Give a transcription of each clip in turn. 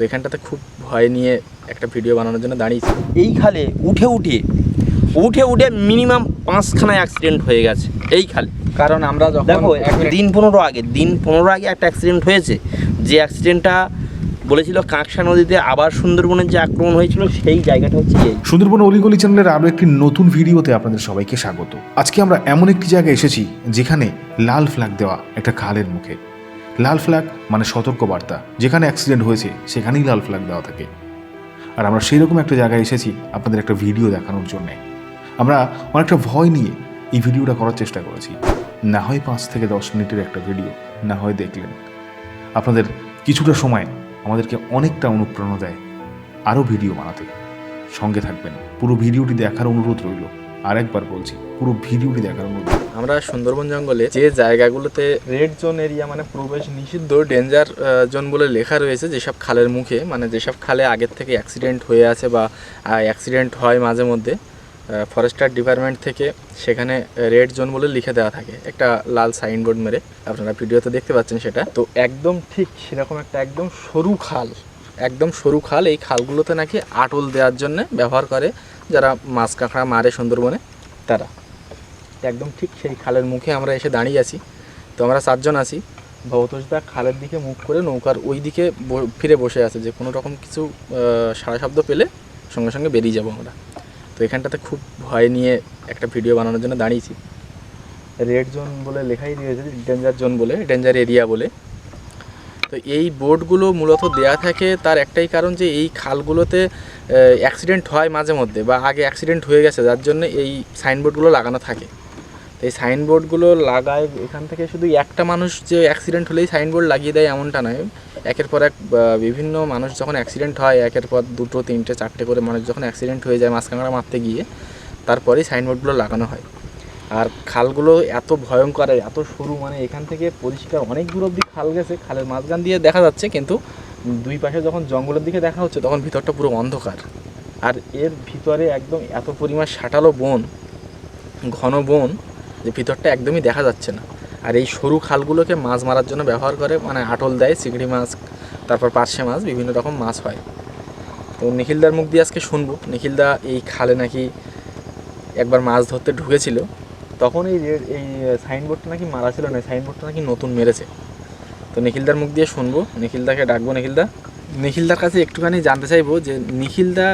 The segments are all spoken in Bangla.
তো এখানটাতে খুব ভয় নিয়ে একটা ভিডিও বানানোর জন্য দাঁড়িয়েছি। এই খালে উঠে উঠে উঠে উঠে মিনিমাম পাঁচখানা অ্যাক্সিডেন্ট হয়ে গেছে এই খালে। কারণ আমরা যখন দেখো দিন পনেরো আগে দিন পনেরো আগে একটা অ্যাক্সিডেন্ট হয়েছে। যে অ্যাক্সিডেন্টটা বলেছিল কাঁকসা নদীতে আবার সুন্দরবনের যে আক্রমণ হয়েছিল সেই জায়গাটা হচ্ছে এই। সুন্দরবন অলিগলি চ্যানেলের আরও একটি নতুন ভিডিওতে আপনাদের সবাইকে স্বাগত। আজকে আমরা এমন একটি জায়গায় এসেছি যেখানে লাল ফ্ল্যাগ দেওয়া একটা খালের মুখে। লাল ফ্ল্যাগ মানে সতর্ক বার্তা যেখানে অ্যাক্সিডেন্ট হয়েছে, সেখানেই লাল ফ্ল্যাগ দেওয়া থাকে। আর আমরা সেই রকম একটা জায়গায় এসেছি, আপনাদের একটা ভিডিও দেখানোর জন্যে। আমরা অনেকটা ভয় নিয়ে এই ভিডিওটা করার চেষ্টা করেছি। না হয় পাঁচ থেকে দশ মিনিটের একটা ভিডিও না হয় দেখলেন। আপনাদের কিছুটা সময় আমাদেরকে অনেকটা অনুপ্রেরণা দেয় আরও ভিডিও বানাতে। সঙ্গে থাকবেন। পুরো ভিডিওটি দেখার অনুরোধ রইল। আরেকবার বলছি, পুরো ভিডিওটি দেখার অনুরোধ। আমরা সুন্দরবন জঙ্গলে যে জায়গাগুলোতে রেড জোন এরিয়া মানে প্রবেশ নিষিদ্ধ ডেঞ্জার জোন বলে লেখা রয়েছে, যেসব খালের মুখে মানে যেসব খালে আগের থেকে অ্যাক্সিডেন্ট হয়ে আছে বা অ্যাক্সিডেন্ট হয় মাঝে মধ্যে ফরেস্টার ডিপার্টমেন্ট থেকে সেখানে রেড জোন বলে লিখে দেওয়া থাকে, একটা লাল সাইনবোর্ড মেরে, আপনারা ভিডিওতে দেখতে পাচ্ছেন সেটা। তো একদম ঠিক সেরকম একটা একদম সরু খাল, একদম সরু খাল, এই খালগুলোতে নাকি আটল দেওয়ার জন্য ব্যবহার করে যারা মাছ কাঁকড়া মারে সুন্দরবনে, তারা। একদম ঠিক সেই খালের মুখে আমরা এসে দাঁড়িয়ে আছি। তো আমরা চারজন আছি। ভবতোষদা খালের দিকে মুখ করে নৌকার ওই দিকে ফিরে বসে আছে যে কোনো রকম কিছু সাড়া শব্দ পেলে সঙ্গে সঙ্গে বেরিয়ে যাব আমরা। তো এখানটাতে খুব ভয় নিয়ে একটা ভিডিও বানানোর জন্য দাঁড়িয়েছি। রেড জোন বলে লেখাই রয়েছে ডেঞ্জার জোন বলে, ডেঞ্জার এরিয়া বলে। তো এই বোর্ডগুলো মূলত দেয়া থাকে তার একটাই কারণ যে এই খালগুলোতে অ্যাক্সিডেন্ট হয় মাঝে মধ্যে বা আগে অ্যাক্সিডেন্ট হয়ে গেছে, যার জন্য এই সাইনবোর্ডগুলো লাগানো থাকে। এই সাইনবোর্ডগুলো লাগায়, এখান থেকে শুধু একটা মানুষ যে অ্যাক্সিডেন্ট হলেই সাইনবোর্ড লাগিয়ে দেয় এমনটা নয়। একের পর এক বিভিন্ন মানুষ যখন অ্যাক্সিডেন্ট হয়, একের পর দুটো, তিনটে, চারটে করে মানুষ যখন অ্যাক্সিডেন্ট হয়ে যায় মাছ কাঁকড়া মারতে গিয়ে, তারপরেই সাইনবোর্ডগুলো লাগানো হয়। আর খালগুলো এত ভয়ঙ্কর এত সরু মানে এখান থেকে পরিষ্কার অনেক দূর অব্দি খাল গেছে, খালের মাঝখান দিয়ে দেখা যাচ্ছে কিন্তু দুই পাশে যখন জঙ্গলের দিকে দেখা হচ্ছে, তখন ভিতরটা পুরো অন্ধকার। আর এর ভিতরে একদম এত পরিমাণ সাঁটালো বন, ঘন বন যে ভিতরটা একদমই দেখা যাচ্ছে না। আর এই সরু খালগুলোকে মাছ মারার জন্য ব্যবহার করে মানে আটল দেয়, চিংড়ি মাছ, তারপর পার্শে মাছ, বিভিন্ন রকম মাছ হয়। তো নিখিলদার মুখ দিয়ে আজকে শুনব। নিখিলদা এই খালে নাকি একবার মাছ ধরতে ঢুকেছিল। তখন এই এই সাইনবোর্ডটা নাকি মারা ছিল না সাইনবোর্ডটা নাকি নতুন মেরেছে। তো নিখিলদার মুখ দিয়ে শুনব। নিখিলদাকে ডাকবো। নিখিলদা? নিখিলদার কাছে একটুখানি জানতে চাইব যে নিখিলদা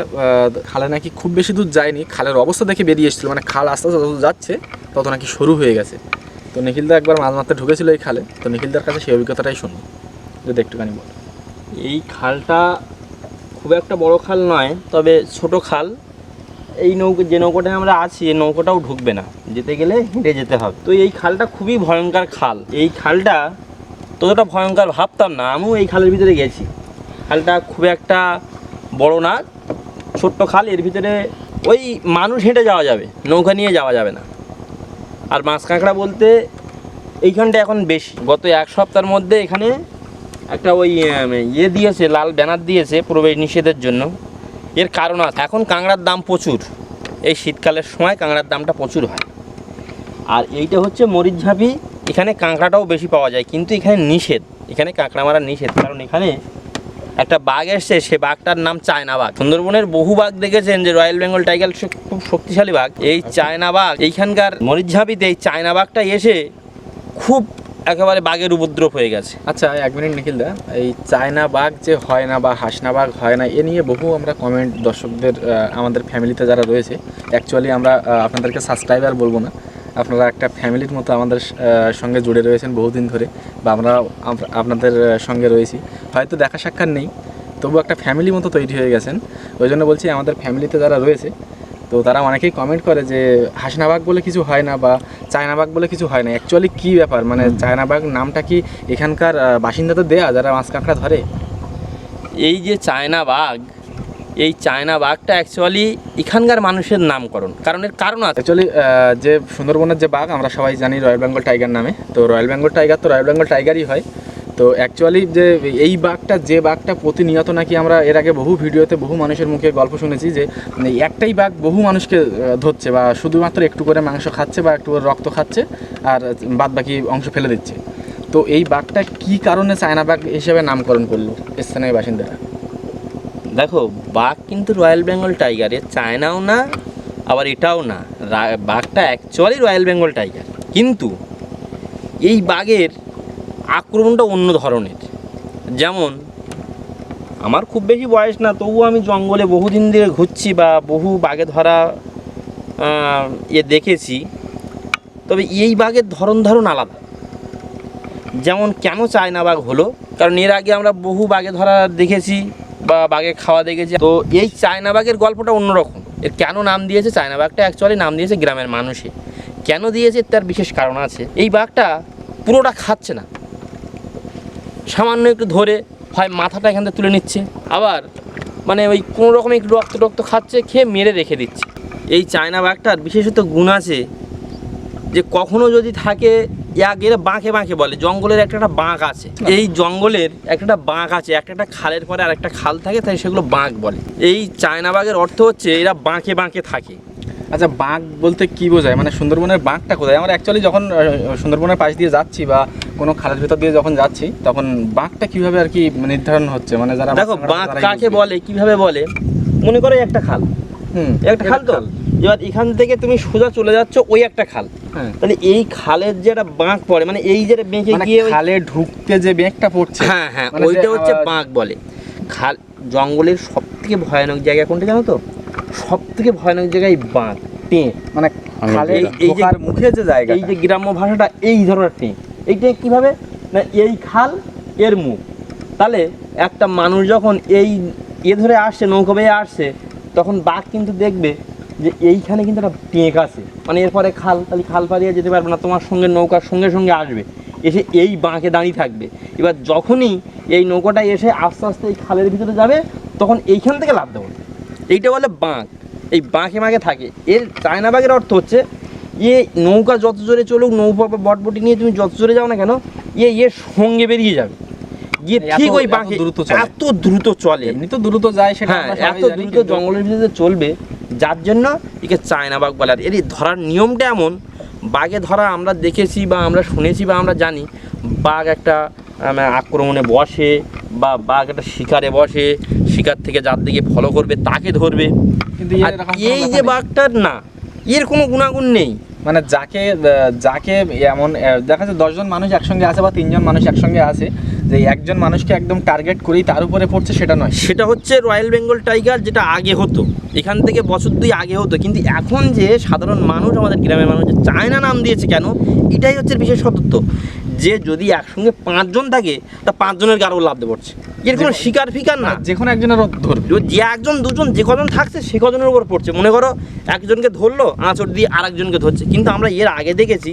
খালে নাকি খুব বেশি দূর যায়নি। খালের অবস্থা দেখে বেরিয়ে এসেছিল মানে খাল আস্তে আস্তে যত যাচ্ছে, তত নাকি সরু হয়ে গেছে। তো নিখিলদা একবার মাছ মারতে ঢুকেছিল এই খালে, তো নিখিলদার কাছে সেই অভিজ্ঞতাটাই শুনব। যদি একটুখানি বল। এই খালটা খুব একটা বড় খাল নয়, তবে ছোট খাল। এই নৌকো, যে নৌকোটায় আমরা আছি, এই নৌকোটাও ঢুকবে না। যেতে গেলে হেঁটে যেতে হবে। তো এই খালটা খুবই ভয়ঙ্কর খাল। এই খালটা ততটা ভয়ঙ্কর ভাবতাম না, আমিও এই খালের ভিতরে গেছি। খালটা খুব একটা বড় না, ছোট্ট খাল, এর ভিতরে ওই মানুষ হেঁটে যাওয়া যাবে, নৌকা নিয়ে যাওয়া যাবে না। আর মাছ কাঁকড়া বলতে এইখানটা এখন বেশি। গত এক সপ্তাহের মধ্যে এখানে একটা ওই ইয়ে দিয়েছে, লাল ব্যানার দিয়েছে প্রবেশ নিষেধের জন্য। এর কারণ আছে, এখন কাঁকড়ার দাম প্রচুর। এই শীতকালের সময় কাঁকড়ার দামটা প্রচুর হয়। আর এইটা হচ্ছে মরিচঝাপি, এখানে কাঁকড়াটাও বেশি পাওয়া যায়, কিন্তু এখানে নিষেধ। এখানে কাঁকড়া মারা নিষেধ, কারণ এখানে একটা বাঘ এসছে, সে বাঘটার নাম চায়না বাঘ। সুন্দরবনের বহু বাঘ দেখেছেন যে রয়্যাল বেঙ্গল টাইগার খুব শক্তিশালী বাঘ। এই চায়না বাঘ, এইখানকার মরিচঝাপিতে এই চায়না বাঘটা এসে খুব একেবারে বাঘের উপদ্রব হয়ে গেছে। আচ্ছা এক মিনিট নিখিলদা এই চায়না বাঘ যে হয় না বা হাসনা বাঘ হয় না, এ নিয়ে বহু আমরা কমেন্ট দর্শকদের আমাদের ফ্যামিলিতে যারা রয়েছে অ্যাকচুয়ালি আমরা আপনাদেরকে সাবস্ক্রাইবার বলব না। আপনারা একটা ফ্যামিলির মতো আমাদের সঙ্গে জুড়ে রয়েছেন বহুদিন ধরে বা আমরা আপনাদের সঙ্গে রয়েছি। হয়তো দেখা সাক্ষাৎ নেই তবু একটা ফ্যামিলি মতো তৈরি হয়ে গেছেন। ওই জন্য বলছি আমাদের ফ্যামিলিতে যারা রয়েছে তো তারা অনেকেই কমেন্ট করে যে হাসনা বাঘ বলে কিছু হয় না বা চায়না বাঘ বলে কিছু হয় না। অ্যাকচুয়ালি কী ব্যাপার? মানে চায়না বাঘ নামটা কি এখানকার বাসিন্দাদের দেয়া যারা মাছ কাঁকড়া ধরে? এই যে চায়না বাঘ এই চায়না বাঘটা অ্যাকচুয়ালি এখানকার মানুষের নামকরণ। কারণ এর কারণ আছে। অ্যাকচুয়ালি যে সুন্দরবনের যে বাঘ, আমরা সবাই জানি রয়্যাল বেঙ্গল টাইগার নামে। তো রয়্যাল বেঙ্গল টাইগার তো রয়্যাল বেঙ্গল টাইগারই হয়। তো অ্যাকচুয়ালি যে এই বাঘটা, যে বাঘটা প্রতিনিয়ত নাকি আমরা এর আগে বহু ভিডিওতে বহু মানুষের মুখে গল্প শুনেছি যে মানে একটাই বাঘ বহু মানুষকে ধরছে বা শুধুমাত্র একটু করে মাংস খাচ্ছে বা একটু করে রক্ত খাচ্ছে আর বাদ বাকি অংশ ফেলে দিচ্ছে। তো এই বাঘটা কি কারণে চায়না বাঘ হিসেবে নামকরণ করল? স্থানীয় বাসিন্দারা। দেখো, বাঘ কিন্তু রয়্যাল বেঙ্গল টাইগার এর চায়নাও না, আবার এটাও না। বাঘটা অ্যাকচুয়ালি রয়্যাল বেঙ্গল টাইগার কিন্তু এই বাঘের আক্রমণটা অন্য ধরনের। যেমন, আমার খুব বেশি বয়স না, তবুও আমি জঙ্গলে বহুদিন ধরে ঘুরছি বা বহু বাঘে ধরা এ দেখেছি। তবে এই বাঘের ধরন ধারণ আলাদা। যেমন কেন চায়না বাঘ হলো, কারণ এর আগে আমরা বহু বাঘে ধরা দেখেছি বা বাঘে খাওয়া দেখেছি তো এই চায়না বাঘের গল্পটা অন্যরকম। এর কেন নাম দিয়েছে চায়না বাঘটা অ্যাকচুয়ালি নাম দিয়েছে গ্রামের মানুষে কেন দিয়েছে? তার বিশেষ কারণ আছে। এই বাঘটা পুরোটা খাচ্ছে না। সামান্য একটু ধরে হয় মাথাটা এখান থেকে তুলে নিচ্ছে। আবার মানে ওই কোনো রকম একটু রক্ত টক্ত খাচ্ছে, খেয়ে মেরে রেখে দিচ্ছে। এই চায়না বাঘটার বিশেষত গুণ আছে যে কখনো যদি থাকে এরা বাঁকে বাঁকে বলে। জঙ্গলের একটা একটা বাঁক আছে। এই জঙ্গলের একটা একটা বাঁক আছে একটা একটা খালের পরে আর একটা খাল থাকে তাই সেগুলো বাঁক বলে। এই চায়না বাঘের অর্থ হচ্ছে এরা বাঁকে বাঁকে থাকে। আচ্ছা বাঘ বলতে কি বোঝায়? মানে সুন্দরবনের বাঁকটা কোথায়? আমরা অ্যাকচুয়ালি যখন সুন্দরবনের পাশ দিয়ে যাচ্ছি বা কোনো খালের ভিতর দিয়ে যখন যাচ্ছি তখন বাঁকটা কীভাবে আর কি নির্ধারণ হচ্ছে? মানে যারা দেখো বাঁক কাকে বলে কীভাবে বলে? মনে করো একটা খাল। একটা খাল তো? এবার এখান থেকে তুমি সোজা চলে যাচ্ছ ওই একটা খাল। হ্যাঁ। তাহলে এই খালের যে একটা বাঁক পড়ে মানে এই যে বেঁকে মানে গিয়ে খালে ঢুকতে যে বেগটা পড়ছে হ্যাঁ হ্যাঁ মানে ওইটা হচ্ছে বাঁক বলে। খাল জঙ্গলের সব থেকে ভয়ানক জায়গা কোনটা জানো তো? সব থেকে ভয়ানক জায়গায় বাঁক টেঁ। মানে খালে এই- এই যে- মুখে যে জায়গা এই যে গ্রাম্য ভাষাটা এই ধরনের টেঁ। এই টেঁ কীভাবে? না এই খাল এর মুখ। তাহলে একটা মানুষ যখন এই এ ধরে আসছে নৌকা বেয়ে আসছে তখন বাঘ কিন্তু দেখবে যে এইখানে কিন্তু একটা টেঁক আছে। মানে এরপরে খাল, তাহলে খাল পাড়িয়ে যেতে পারবে না, তোমার সঙ্গে নৌকার সঙ্গে সঙ্গে আসবে। এসে এই বাঁকে দাঁড়িয়ে থাকবে। এবার যখনই এই নৌকাটা এসে আস্তে আস্তে এই খালের ভিতরে যাবে, তখন এইখান থেকে লাভ দেবো। এইটা বলে বাঁক। এই বাঁকে বাঁকে থাকে। এর চায়না বাঘের অর্থ হচ্ছে ইয়ে নৌকা যত জোরে চলুক, নৌকা বটবটি নিয়ে তুমি যত জোরে যাও না কেন ইয়ে ইয়ে সঙ্গে বেরিয়ে যাবে। গিয়ে ঠিক ওই বাঁকে দ্রুত এত দ্রুত চলে। এমনি তো দ্রুত যায় সেটা হ্যাঁ এত দ্রুত জঙ্গলের ভিতরে চলবে যার জন্য একে চায়না বাঘ বলে। আর এর ধরার নিয়মটা এমন বাঘে ধরা আমরা দেখেছি বা আমরা শুনেছি বা আমরা জানি বাঘ একটা আক্রমণে বসে বা বাঘ একটা শিকারে বসে শিকার থেকে যার দিকে ফলো করবে তাকে ধরবে। কিন্তু এই যে। বাঘটার না এর কোনো গুণাগুণ নেই। মানে যাকে যাকে এমন দেখা যাচ্ছে দশজন মানুষ একসঙ্গে আছে বা তিনজন মানুষ একসঙ্গে আছে যে একজন মানুষকে একদম টার্গেট করেই তার উপরে পড়ছে, সেটা নয়। সেটা হচ্ছে রয়্যাল বেঙ্গল টাইগার, যেটা আগে হতো। এখান থেকে বছর দুই আগে হতো। কিন্তু এখন যে সাধারণ মানুষ, আমাদের গ্রামের মানুষ চায়না নাম দিয়েছে কেন, এটাই হচ্ছে বিশেষ বিশেষত্ব। যে যদি একসঙ্গে পাঁচজন থাকে, তা পাঁচজনের গারো লাভ পড়ছে। এর কোনো শিকার ফিকার না। যে কোনো একজনের ধরবে। যে একজন দুজন যে কজন থাকছে সে কজনের উপর পড়ছে। মনে করো একজনকে ধরলো আঁচড় দিয়ে আরেকজনকে ধরছে। কিন্তু আমরা এর আগে দেখেছি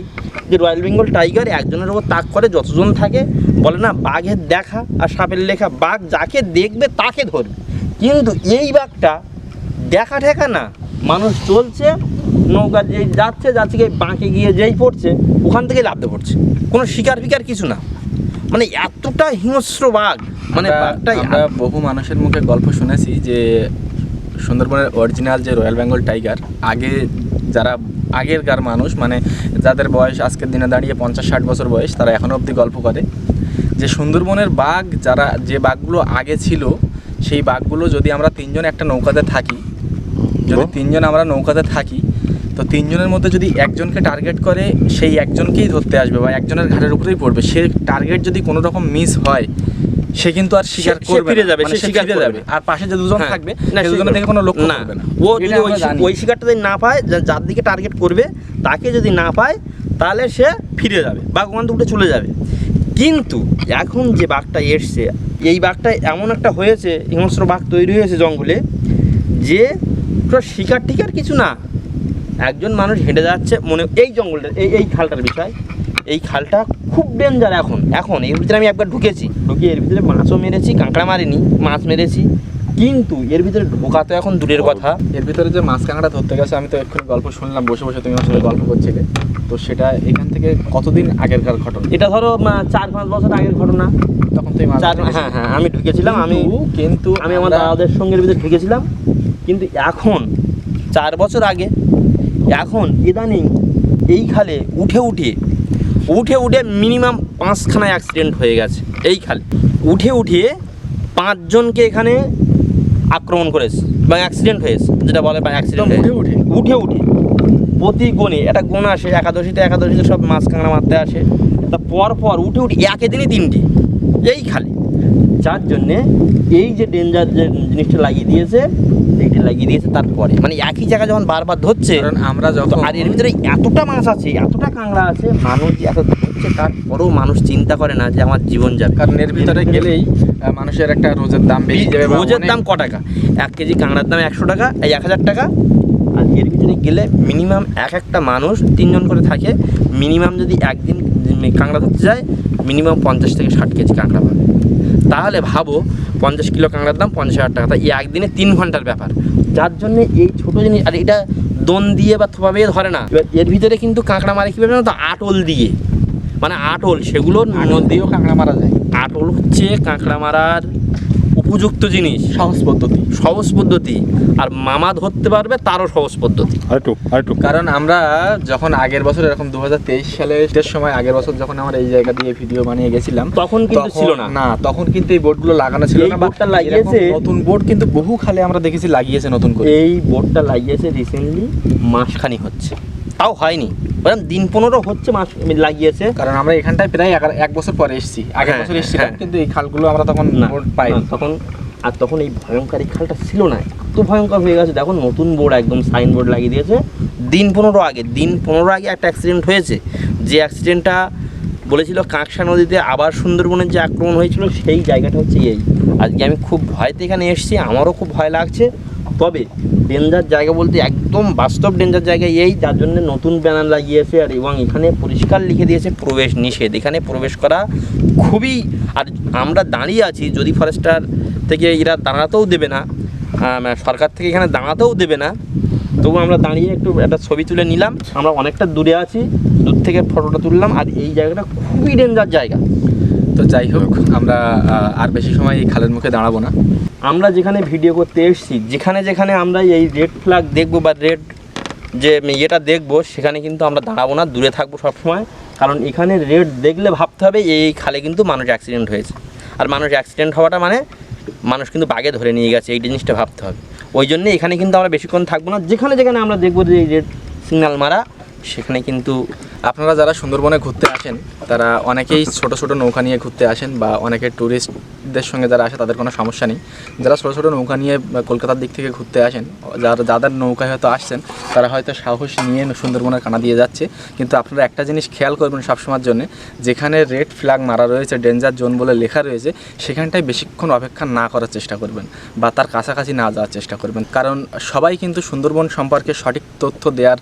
যে রয়্যাল বেঙ্গল টাইগার একজনের উপর তাক করে যতজন থাকে বলে না বাঘের দেখা আর সাপের লেখা। বাঘ যাকে দেখবে তাকে ধরবে। কিন্তু এই বাঘটা দেখা ঠেকা না। মানুষ চলছে নৌকা যেই যাচ্ছে যাচ্ছে বাঁকে গিয়ে যেই পড়ছে ওখান থেকেই লাভতে পড়ছে। কোনো শিকার ফিকার কিছু না। মানে এতটা হিংস্র বাঘ মানে আমরা- বাঘটাই আমরা বহু মানুষের মুখে গল্প শুনেছি যে সুন্দরবনের অরিজিনাল যে রয়্যাল বেঙ্গল টাইগার আগে যারা আগেরকার মানুষ মানে যাদের বয়স আজকের দিনে দাঁড়িয়ে পঞ্চাশ ষাট বছর বয়স তারা এখনও অবধি গল্প করে। যে সুন্দরবনের বাঘ যারা যে বাঘগুলো আগে ছিল সেই বাঘগুলো যদি আমরা তিনজন একটা নৌকাতে থাকি যদি তিনজন আমরা নৌকাতে থাকি তো তিনজনের মধ্যে যদি একজনকে টার্গেট করে সেই একজনকেই ধরতে আসবে বা একজনের ঘাড়ের উপরেই পড়বে। সে টার্গেট যদি কোনো রকম মিস হয় সে কিন্তু আর শিকার করবে ফিরে যাবে, মানে সে শিকার যাবে। আর পাশে যে দুজন হ্যাঁ। থাকবে না, দুজনের দিকে কোনো লক্ষ্য না করবে না। ও যদি ওই ওই শিকারটা যদি না পায় যার দিকে টার্গেট করবে তাকে যদি না পায় তাহলে সে ফিরে যাবে বাঘ ওখান থেকে চলে যাবে। কিন্তু এখন যে বাঘটা এসছে এই বাঘটা এমন একটা হয়েছে হিংস্র বাঘ তৈরি হয়েছে জঙ্গলে যে পুরো শিকার টিকার কিছু না একজন মানুষ হেঁটে যাচ্ছে মনে এই জঙ্গলটা এই এই খালটার বিষয়। এই খালটা খুব ডেঞ্জার এখন। এখন এর ভিতরে আমি একবার ঢুকেছি। ঢুকে এর ভিতরে মাছও মেরেছি কাঁকড়া মারিনি মাছ মেরেছি। কিন্তু এর ভিতরে ঢোকা তো এখন দূরের কথা। এর ভিতরে যে মাছ কাঁকড়া ধরতে গেছে আমি তো এক্ষুনি গল্প শুনলাম বসে বসে তুমি সাথে গল্প করছিলে। তো সেটা এখান থেকে কতদিন আগেরকার ঘটনা? এটা ধরো চার পাঁচ বছর আগের ঘটনা। তখন তুমি চার হ্যাঁ হ্যাঁ আমি ঢুকেছিলাম আমি কিন্তু- কিন্তু আমি আমার দাদাদের সঙ্গে এর ভিতরে ঢুকেছিলাম। কিন্তু এখন চার বছর আগে এখন ইদানিং এই খালে উঠে উঠে উঠে উঠে মিনিমাম পাঁচখানা অ্যাক্সিডেন্ট হয়ে গেছে এই খালে। উঠে উঠে পাঁচজনকে এখানে আক্রমণ করেছে বা অ্যাক্সিডেন্ট হয়েছে যেটা বলে বা অ্যাক্সিডেন্ট উঠে উঠে? উঠে উঠে। প্রতি গণে একটা গুণ আসে একাদশীতে একাদশীতে সব মাছ কাঁকড়া মারতে আসে। তা পর পর উঠে উঠে একে দিনই তিনটে এই খালি। যার জন্যে এই যে ডেঞ্জার যে জিনিসটা লাগিয়ে দিয়েছে এইটা লাগিয়ে দিয়েছে তারপরে। মানে একই জায়গা যখন বারবার ধরছে কারণ আমরা যখন আর এর ভিতরে এতটা মাছ আছে এতটা কাঁকড়া আছে মানুষ এত ধরছে তারপরেও মানুষ চিন্তা করে না যে আমার জীবন যাবে কারণ এর ভিতরে গেলেই মানুষের একটা রোজের দাম বেশি যাবে রোজের দাম ক টাকা? এক কেজি কাঁকড়ার দাম একশো টাকা এই এক হাজার টাকা। আর এর ভিতরে গেলে মিনিমাম এক একটা মানুষ তিনজন করে থাকে মিনিমাম যদি একদিন কাঁকড়া ধরতে যায় মিনিমাম পঞ্চাশ থেকে ষাট কেজি কাঁকড়া পাবে। তাহলে ভাবো পঞ্চাশ কিলো কাঁকড়ার দাম পঞ্চাশ হাজার টাকা। তাই এই একদিনে তিন ঘণ্টার ব্যাপার। যার জন্য এই ছোটো জিনিস আর এটা দন দিয়ে বা থোপা বেয়ে ধরে না। এর ভিতরে কিন্তু কাঁকড়া মারে কীভাবে না তো? আটল দিয়ে। মানে আটল সেগুলো নদীও দিয়েও কাঁকড়া মারা যায়। আটল হচ্ছে কাঁকড়া মারার উপযুক্ত জিনিস। সহজ পদ্ধতি। সহজ পদ্ধতি। আর মামা ধরতে পারবে তারও সহজ পদ্ধতি। আরেকটু আরেকটু কারণ আমরা যখন আগের বছর এরকম দু হাজার তেইশ সালে সময় আগের বছর যখন আমরা এই জায়গা দিয়ে ভিডিও বানিয়ে গেছিলাম তখন কিন্তু ছিল না। না তখন কিন্তু এই বোর্ডগুলো লাগানো ছিল না বোর্ডটা লাগিয়েছে- নতুন বোর্ড কিন্তু বহু খালে আমরা দেখেছি লাগিয়েছে নতুন করে। এই বোর্ডটা লাগিয়েছে রিসেন্টলি মাসখানি হচ্ছে। তাও হয়নি। বললাম দিন পনেরো হচ্ছে মাস লাগিয়েছে। কারণ আমরা এখানটায় প্রায় এক বছর পরে এসেছি। আগের হ্যাঁ, বছর এসেছিলাম হ্যাঁ। কিন্তু এই খালগুলো আমরা তখন পাই তখন আর তখন এই ভয়ঙ্কর এই খালটা ছিল না এত ভয়ঙ্কর হয়ে গেছে। দেখো নতুন বোর্ড একদম সাইন বোর্ড লাগিয়ে দিয়েছে। দিন পনেরো আগে দিন পনেরো আগে একটা অ্যাক্সিডেন্ট হয়েছে। যে অ্যাক্সিডেন্টটা বলেছিল কাঁকসা নদীতে আবার সুন্দরবনের যে আক্রমণ হয়েছিল সেই জায়গাটা হচ্ছে এই। আজকে আমি খুব ভয়তে এখানে এসেছি আমারও খুব ভয় লাগছে। তবে ডেঞ্জার জায়গা বলতে একদম বাস্তব ডেঞ্জার জায়গা এই, যার জন্য নতুন ব্যানার লাগিয়েছে আর এবং এখানে পরিষ্কার লিখে দিয়েছে প্রবেশ নিষেধ। এখানে প্রবেশ করা খুবই, আর আমরা দাঁড়িয়ে আছি, যদি ফরেস্টার থেকে এরা দাঁড়াতেও দেবে না সরকার থেকে এখানে দাঁড়াতেও দেবে না, তবু আমরা দাঁড়িয়ে একটু একটা ছবি তুলে নিলাম। আমরা অনেকটা দূরে আছি, দূর থেকে ফটোটা তুললাম, আর এই জায়গাটা খুবই ডেঞ্জার জায়গা। তো যাই হোক, আমরা আর বেশি সময় এই খালের মুখে দাঁড়াবো না। আমরা যেখানে ভিডিও করতে এসেছি, যেখানে যেখানে আমরা এই রেড ফ্ল্যাগ দেখব বা রেড যে ইয়েটা দেখব, সেখানে কিন্তু আমরা দাঁড়াবো না, দূরে থাকব সবসময়। কারণ এখানে রেড দেখলে ভাবতে হবে এই খালে কিন্তু মানুষ অ্যাক্সিডেন্ট হয়েছে। আর মানুষ অ্যাক্সিডেন্ট হওয়াটা মানে মানুষ কিন্তু বাগে ধরে নিয়ে গেছে, এই জিনিসটা ভাবতে হবে। ওই জন্য এখানে কিন্তু আমরা বেশিক্ষণ থাকব না। যেখানে যেখানে আমরা দেখব যে এই রেড সিগন্যাল মারা, সেখানে কিন্তু আপনারা যারা সুন্দরবনে ঘুরতে আসেন, তারা অনেকেই ছোট ছোট নৌকা নিয়ে ঘুরতে আসেন বা অনেকে ট্যুরিস্টদের সঙ্গে যারা আসে, তাদের কোনো সমস্যা নেই। যারা ছোট ছোট নৌকা নিয়ে কলকাতার দিক থেকে ঘুরতে আসেন, যারা যাদের নৌকায় হয়তো আসছেন, তারা হয়তো সাহস নিয়ে সুন্দরবনের কানা দিয়ে যাচ্ছে। কিন্তু আপনারা একটা জিনিস খেয়াল করবেন সবসময়ের জন্য, যেখানে রেড ফ্ল্যাগ মারা রয়েছে ডেঞ্জার জোন বলে লেখা রয়েছে, সেখানটায় বেশিক্ষণ অপেক্ষা না করার চেষ্টা করবেন বা তার কাছাকাছি না যাওয়ার চেষ্টা করবেন। কারণ সবাই কিন্তু সুন্দরবন সম্পর্কে সঠিক তথ্য দেওয়ার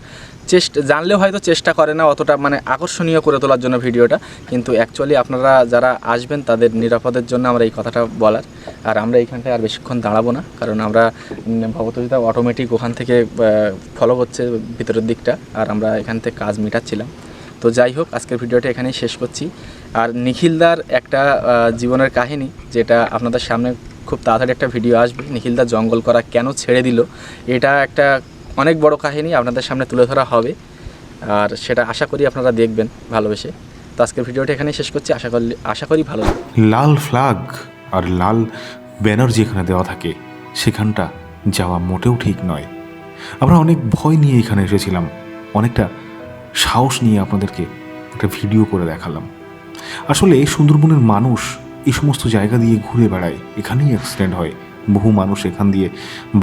চেষ্টা, জানলেও হয়তো চেষ্টা করে না অতটা মানে আকর্ষণীয় করে তোলার জন্য ভিডিওটা। কিন্তু অ্যাকচুয়ালি আপনারা যারা আসবেন, তাদের নিরাপদের জন্য আমরা এই কথাটা বলার। আর আমরা এইখানটায় আর বেশিক্ষণ দাঁড়াবো না, কারণ আমরা ভগবতীতা অটোমেটিক ওখান থেকে ফলো করছে ভিতরের দিকটা, আর আমরা এখান থেকে কাজ মেটাচ্ছিলাম। তো যাই হোক, আজকের ভিডিওটা এখানেই শেষ করছি। আর নিখিলদার একটা জীবনের কাহিনী, যেটা আপনাদের সামনে খুব তাড়াতাড়ি একটা ভিডিও আসবে। নিখিলদার জঙ্গল করা কেন ছেড়ে দিল, এটা একটা অনেক বড় কাহিনী আপনাদের সামনে তুলে ধরা হবে। আর সেটা আশা করি আপনারা দেখবেন ভালোবেসে। তো আজকের ভিডিওটা এখানেই শেষ করছি। আশা করি আশা করি ভালো লাল ফ্ল্যাগ আর লাল ব্যানার যেখানে দেওয়া থাকে, সেখানটা যাওয়া মোটেও ঠিক নয়। আমরা অনেক ভয় নিয়ে এখানে এসেছিলাম। অনেকটা সাহস নিয়ে আপনাদেরকে একটা ভিডিও করে দেখালাম। আসলে সুন্দরবনের মানুষ এই সমস্ত জায়গা দিয়ে ঘুরে বেড়ায়, এখানেই অ্যাক্সিডেন্ট হয়। বহু মানুষ এখান দিয়ে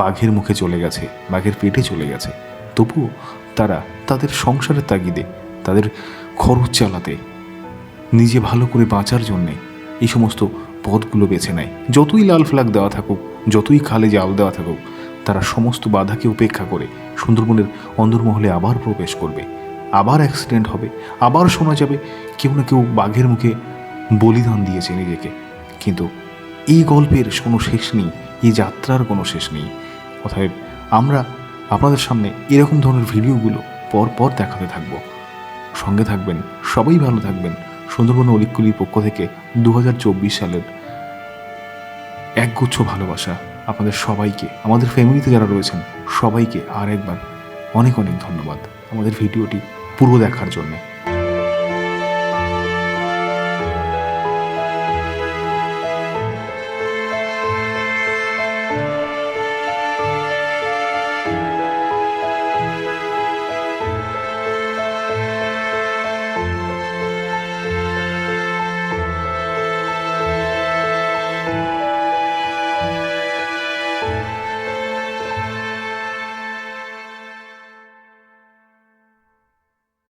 বাঘের মুখে চলে গেছে, বাঘের পেটে চলে গেছে। তবুও তারা তাদের সংসারের তাগিদে, তাদের খরচ চালাতে, নিজে ভালো করে বাঁচার জন্যে এই সমস্ত পথগুলো বেছে নেয়। যতই লাল ফ্ল্যাগ দেওয়া থাকুক, যতই খালে জাল দেওয়া থাকুক, তারা সমস্ত বাধাকে উপেক্ষা করে সুন্দরবনের অন্দরমহলে আবার প্রবেশ করবে, আবার অ্যাক্সিডেন্ট হবে, আবার শোনা যাবে, কেউ না কেউ বাঘের মুখে বলিদান দিয়েছে নিজেকে। কিন্তু এই গল্পের কোনো শেষ নেই, এই যাত্রার কোনো শেষ নেই। অতএব আমরা আপনাদের সামনে এরকম ধরনের ভিডিওগুলো পর পর দেখাতে থাকব। সঙ্গে থাকবেন, সবাই ভালো থাকবেন। সুন্দরবন অলিকুলির পক্ষ থেকে দু হাজার চব্বিশ সালের একগুচ্ছ ভালোবাসা আপনাদের সবাইকে, আমাদের ফ্যামিলিতে যারা রয়েছেন, সবাইকে আর একবার অনেক অনেক ধন্যবাদ আমাদের ভিডিওটি পুরো দেখার জন্যে।